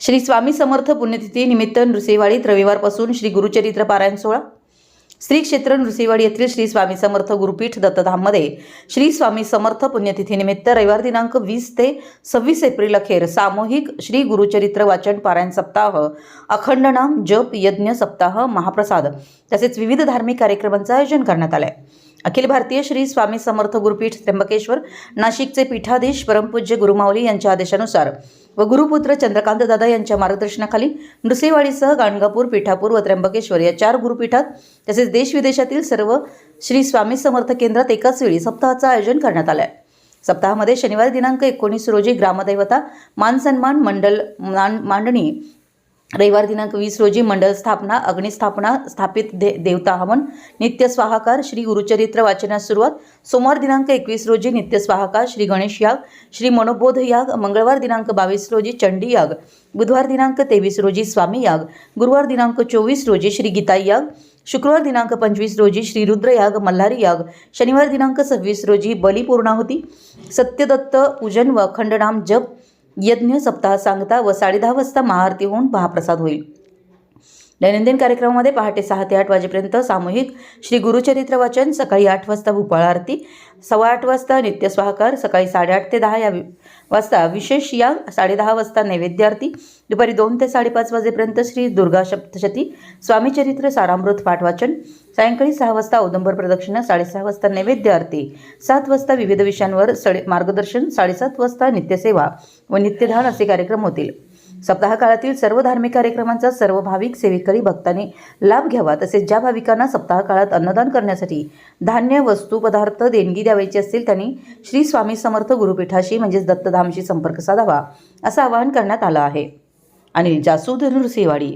श्री स्वामी समर्थ पुण्यतिथी निमित्त नृसिंहवाडीत रविवारपासून श्री गुरुचरित्र पारायण सोहळा. श्री क्षेत्र नृसिंहवाडी येथील श्री स्वामी समर्थ गुरुपीठ दत्तधाममध्ये श्री स्वामी समर्थ पुण्यतिथीनिमित्त रविवार दिनांक वीस ते सव्वीस एप्रिल अखेर सामूहिक श्री गुरुचरित्र वाचन पारायण सप्ताह अखंड नाम जप यज्ञ सप्ताह महाप्रसाद तसेच विविध धार्मिक कार्यक्रमांचं आयोजन करण्यात आलं आहे अखिल भारतीय श्री स्वामी समर्थ गुरुपीठ त्र्यंबकेश्वर नाशिकचे पीठाधीश परमपूज्य गुरुमाऊली यांच्या आदेशानुसार व गुरुपुत्र चंद्रकांत दादा यांच्या मार्गदर्शनाखाली नृसिंहवाडीसह गाणगापूर पिठापूर व त्र्यंबकेश्वर या चार गुरुपीठात तसेच देशविदेशातील सर्व श्री स्वामी समर्थ केंद्रात एकाच वेळी सप्ताहाचं आयोजन करण्यात आलं आहे सप्ताहामध्ये शनिवार दिनांक एकोणीस रोजी ग्रामदैवता मानसन्मान मंडल मान- मांडणी रविवार दिनांक वीस रोजी मंडळ स्थापना अग्निस्थापना स्थापित दे देवता हवन नित्य स्वाहाकार श्री गुरुचरित्र वाचनास सुरुवात. सोमवार दिनांक एकवीस रोजी नित्य स्वाहाकार श्री गणेश याग श्री मनोबोध याग मंगळवार दिनांक बावीस रोजी चंडी याग बुधवार दिनांक तेवीस रोजी स्वामी याग गुरुवार दिनांक चोवीस रोजी श्री गीता याग शुक्रवार दिनांक पंचवीस रोजी श्री रुद्र याग मल्हारी याग शनिवार दिनांक सव्वीस रोजी बलिपूर्णाहुती सत्यदत्त पूजन व अखंडनाम जप यज्ञ सप्ताह सांगता व साडेदहा वाजता महाआरती होऊन महाप्रसाद होईल. दैनंदिन कार्यक्रमामध्ये पहाटे सहा ते आठ वाजेपर्यंत सामूहिक श्री गुरुचरित्र वाचन सकाळी आठ वाजता भूपाळ आरती सव्वा आठ वाजता नित्य स्वाहाकार सकाळी साडेआठ ते दहा या वाजता विशेष या साडेदहा वाजता नैवेद्य आरती दुपारी दोन ते साडेपाच वाजेपर्यंत श्री दुर्गा सप्तशती स्वामीचरित्र सारामृत पाठ वाचन सायंकाळी सहा वाजता औदंबर प्रदक्षिणा साडेसहा वाजता नैवेद्य आरती सात वाजता विविध विषयांवर सडे मार्गदर्शन साडेसात वाजता नित्यसेवा व नित्यधान असे कार्यक्रम होतील. सप्ताह काळातील सर्व धार्मिक कार्यक्रमांचा सर्व भाविक सेवेकरी भक्तांनी लाभ घ्यावा तसेच ज्या भाविकांना सप्ताह काळात अन्नदान करण्यासाठी धान्य वस्तू पदार्थ देणगी द्यावायची असतील त्यांनी श्री स्वामी समर्थ गुरुपीठाशी म्हणजेच दत्तधामशी संपर्क साधावा असं आवाहन करण्यात आलं आहे. अनिल जासूद नृसिंहवाडी